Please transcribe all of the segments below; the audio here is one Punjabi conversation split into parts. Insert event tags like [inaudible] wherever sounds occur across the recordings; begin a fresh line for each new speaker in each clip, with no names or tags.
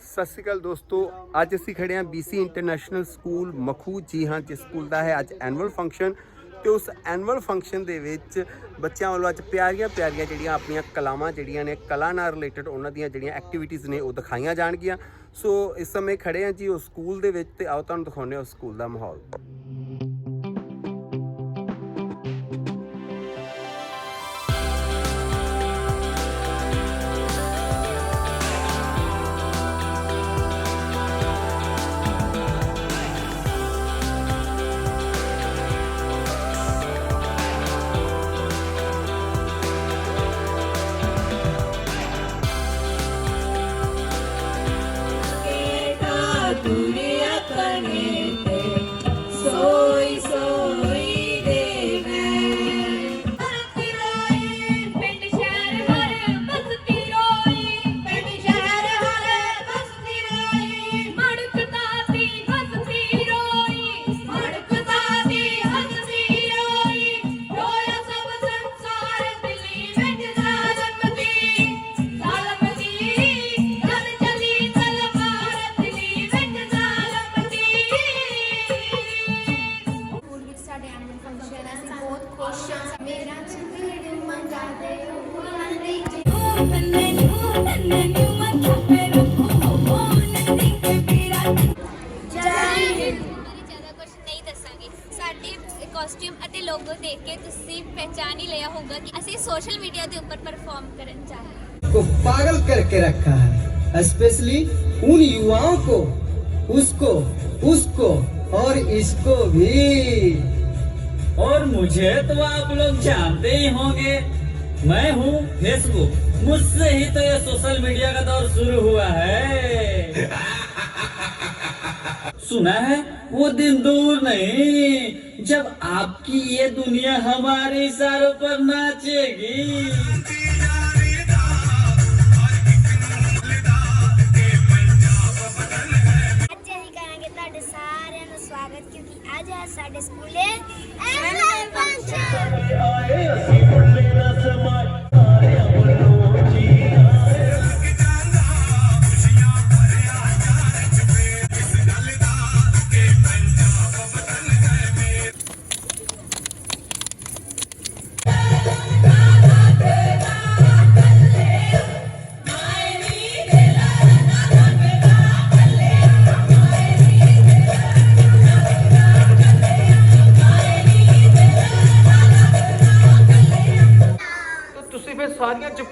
ਸਤਿ ਸ਼੍ਰੀ ਅਕਾਲ ਦੋਸਤੋ, ਅੱਜ ਅਸੀਂ ਖੜੇ ਹਾਂ BC ਇੰਟਰਨੈਸ਼ਨਲ ਸਕੂਲ ਮਖੂ ਜੀ ਹਾਂ, ਜਿਸ ਸਕੂਲ ਦਾ ਹੈ ਅੱਜ ਐਨੂਅਲ ਫੰਕਸ਼ਨ ਤੇ ਉਸ ਐਨੂਅਲ ਫੰਕਸ਼ਨ ਦੇ ਵਿੱਚ ਬੱਚਿਆਂ ਵੱਲੋਂ ਅੱਜ ਪਿਆਰੀਆਂ ਪਿਆਰੀਆਂ ਜਿਹੜੀਆਂ ਆਪਣੀਆਂ ਕਲਾਵਾਂ ਜਿਹੜੀਆਂ ਨੇ, ਕਲਾ ਨਾਲ ਰਿਲੇਟਡ ਉਹਨਾਂ ਦੀਆਂ ਜਿਹੜੀਆਂ ਐਕਟੀਵਿਟੀਜ਼ ਨੇ, ਉਹ ਦਿਖਾਈਆਂ ਜਾਣਗੀਆਂ। ਸੋ ਇਸ ਸਮੇਂ ਖੜੇ ਹਾਂ ਜੀ ਉਸ ਸਕੂਲ ਦੇ ਵਿੱਚ ਤੇ ਆਓ ਤੁਹਾਨੂੰ ਦਿਖਾਉਂਦੇ ਹਾਂ ਉਸ ਸਕੂਲ ਦਾ ਮਾਹੌਲ।
ਕਾਸਟਿਊਮ ਅਤੇ ਲੋਗੋ ਦੇਖ ਕੇ ਤੁਸੀਂ ਪਹਿਚਾਨ ਹੀ ਲਿਆ ਹੋਊਗਾ ਕਿ ਅਸੀਂ ਸੋਸ਼ਲ ਮੀਡੀਆ ਦੇ ਉੱਪਰ ਪਰਫਾਰਮ ਕਰਨ ਜਾ ਰਹੇ ਹਾਂ
को पागल करके रखा है स्पेशली उन युवाओं को उसको उसको और इसको भी
और मुझे तो आप लोग जानते ही होंगे। मैं हूँ फेसबुक मुझसे ही तो ये सोशल मीडिया का दौर शुरू हुआ है। [laughs] सुना है? वो दिन दूर नहीं, जब आपकी ये दुनिया हमारे इशारों पर नाचेगी।
ਅੱਜ ਹੈ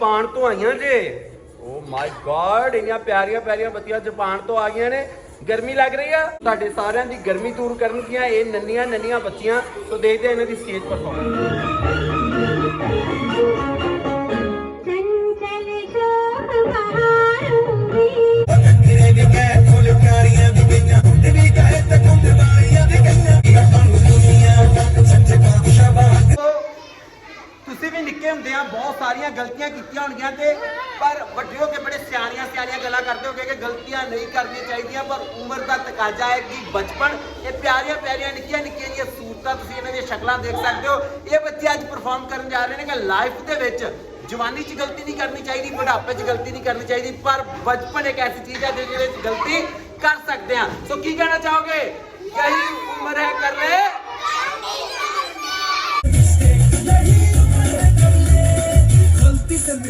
ਜਾਪਾਨ ਤੋਂ ਆਈਆਂ ਜੇ। ਓ ਮਾਈ ਗॉड ਇੰਨੀਆਂ ਪਿਆਰੀਆਂ ਪਿਆਰੀਆਂ ਬੱਤੀਆਂ ਜਾਪਾਨ ਤੋਂ ਆ ਗਈਆਂ ਨੇ। ਗਰਮੀ ਲੱਗ ਰਹੀ ਆ। ਤੁਹਾਡੇ ਸਾਰਿਆਂ ਦੀ ਗਰਮੀ ਦੂਰ ਕਰਨਗੀਆਂ ਇਹ ਨੰਨੀਆਂ ਨੰਨੀਆਂ ਬੱਚੀਆਂ ਸੋ ਦੇਖਦੇ ਆ ਇਹਨਾਂ ਦੀ ਸਟੇਜ ਪਰਫਾਰਮੈਂਸ ਨਹੀਂ ਕਰਨੀਆਂ ਚਾਹੀਦੀਆਂ ਪਰ ਉਮਰ ਦਾ ਤਕਾਜ਼ਾ ਹੈ ਕਿ ਬਚਪਨ ਇਹ ਪਿਆਰੀਆਂ ਪਿਆਰੀਆਂ ਨਿੱਕੀਆਂ ਨਿੱਕੀਆਂ ਜਿਹੀਆਂ ਸੂਰਤਾਂ ਤੁਸੀਂ ਇਹਨਾਂ ਦੀਆਂ ਸ਼ਕਲਾਂ ਦੇਖ ਸਕਦੇ ਹੋ ਇਹ ਬੱਚੇ ਅੱਜ ਪਰਫਾਰਮ ਕਰਨ ਜਾ ਰਹੇ ਨੇ ਕਿ ਲਾਈਫ ਦੇ ਵਿੱਚ ਜਵਾਨੀ 'ਚ ਗਲਤੀ ਨਹੀਂ ਕਰਨੀ ਚਾਹੀਦੀ ਬੁਢਾਪੇ 'ਚ ਗਲਤੀ ਨਹੀਂ ਕਰਨੀ ਚਾਹੀਦੀ ਪਰ ਬਚਪਨ ਇੱਕ ਐਸੀ ਚੀਜ਼ ਹੈ ਜਿਹਦੇ ਵਿੱਚ ਗਲਤੀ ਕਰ ਸਕਦੇ ਹਾਂ ਸੋ ਕੀ ਕਹਿਣਾ ਚਾਹੋਗੇ ਯਹੀ ਉਮਰ ਹੈ ਕਰ ਲੈ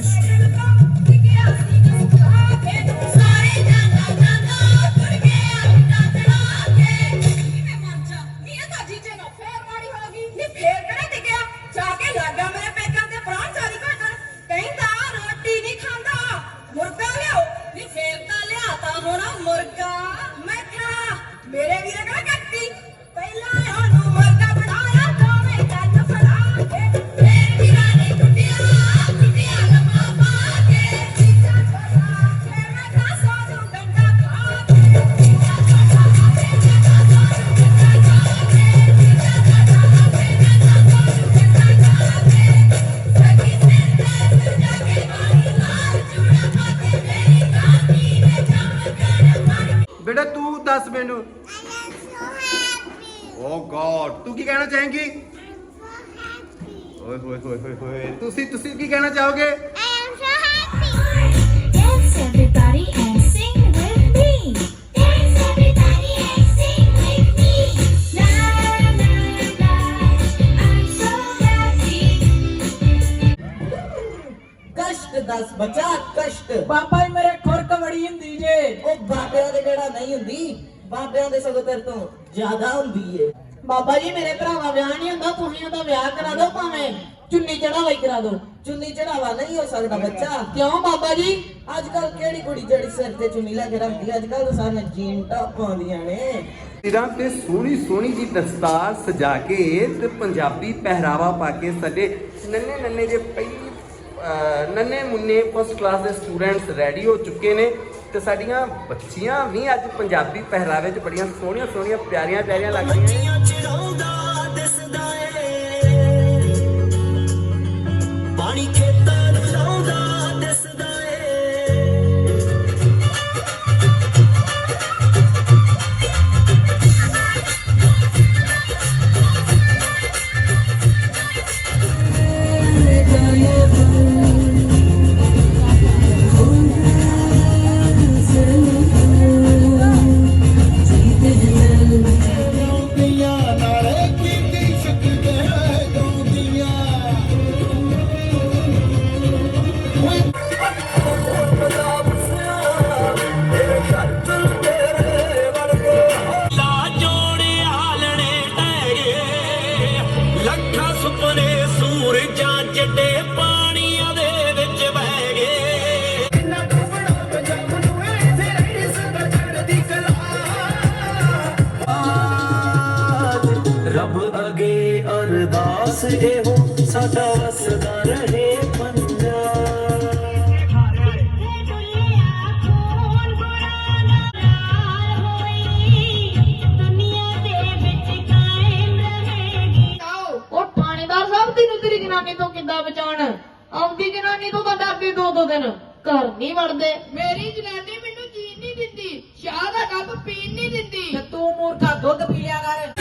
ਸਾਰੇ
ਦੱਸ ਮੈਨੂੰ। ਓ ਗॉड ਤੂੰ ਕੀ ਕਹਿਣਾ ਚਾਹੇਂਗੀ? ਓਏ ਹੋਏ ਹੋਏ ਹੋਏ ਹੋਏ ਤੁਸੀਂ ਤੁਸੀਂ ਕੀ ਕਹਿਣਾ ਚਾਹੋਗੇ?
ਬਾਬਾ ਜੀ ਮੇਰੇ ਖੁਰਕ ਬੜੀ ਹੁੰਦੀ ਜੇ।
ਉਹ ਬਾਬਿਆਂ ਦੇ ਕਿਹੜਾ ਨਹੀਂ ਹੁੰਦੀ? ਬਾਬਿਆਂ ਦੇ ਸਗੋਂ ਤੇਰੇ ਤੋਂ ਜ਼ਿਆਦਾ ਹੁੰਦੀ ਏ।
ਬਾਬਾ ਜੀ ਮੇਰੇ ਭਰਾਵਾ ਵਿਆਹ ਨਹੀਂ ਹੁੰਦਾ। ਤੁਸੀਂ ਉਹਦਾ ਵਿਆਹ ਕਰਾ ਦਿਓ ਭਾਵੇਂ ਚੁੰਨੀ ਚੜਾਵਾ ਹੀ ਕਰਾ ਦਿਓ।
ਚੁੰਨੀ ਚੜਾਵਾ ਨਹੀਂ ਹੋ ਸਕਦਾ ਬੱਚਾ।
ਕਿਉਂ ਬਾਬਾ ਜੀ?
ਅੱਜ ਕੱਲ ਕਿਹੜੀ ਕੁੜੀ ਜਿਹੜੀ ਸਿਰ ਤੇ ਚੁੰਨੀ ਲੈ ਕੇ ਰੱਖਦੀ ਅੱਜ ਕੱਲ ਸਾਰੀਆਂ ਜੀਨ ਟਾਪ ਪਾਉਂਦੀਆਂ ਨੇ।
ਸਿਰਾਂ ਤੇ ਸੋਹਣੀ ਸੋਹਣੀ ਜੀ ਦਸਤਾਰ ਸਜਾ ਕੇ ਤੇ ਪੰਜਾਬੀ ਪਹਿਰਾਵਾ ਪਾ ਕੇ ਸਾਡੇ ਨੰਨੇ ਨੰਨੇ ਜੇ ਪਹਿਲੀ ਨੰਨੇ ਮੁੰਨੇ ਫਸਟ ਕਲਾਸ ਦੇ ਸਟੂਡੈਂਟਸ ਰੈਡੀ ਹੋ ਚੁੱਕੇ ਨੇ ਤੇ ਸਾਡੀਆਂ ਬੱਚੀਆਂ ਵੀ ਅੱਜ ਪੰਜਾਬੀ ਪਹਿਰਾਵੇ 'ਚ ਬੜੀਆਂ ਸੋਹਣੀਆਂ ਸੋਹਣੀਆਂ ਪਿਆਰੀਆਂ ਪਿਆਰੀਆਂ ਲੱਗ ਰਹੀਆਂ
ਪਾਣੀ ਅਰਦਾਸ ਇਹੋ ਸਾਡਾ ਵਸਦਾ ਰਹੇ
ਜਨਾਨੀ ਤੋਂ ਕਿੱਦਾਂ ਬਚਾਉਣ? ਆਉਂਦੀ ਜਨਾਨੀ ਤੋਂ ਤਾਂ ਡਰਦੇ ਦੋ ਦੋ ਦਿਨ। ਘਰ ਨਹੀਂ ਵੜਦੇ। ਮੇਰੀ ਜਨਾਨੀ ਮੈਨੂੰ ਜੀਣ ਨਹੀਂ ਦਿੰਦੀ। ਚਾਹ ਦਾ ਕੱਪ ਪੀਣ ਨਹੀਂ ਦਿੰਦੀ। ਤੇ ਤੂੰ ਮੂਰਖਾ ਦੁੱਧ ਪੀ ਲਿਆ ਕਰ।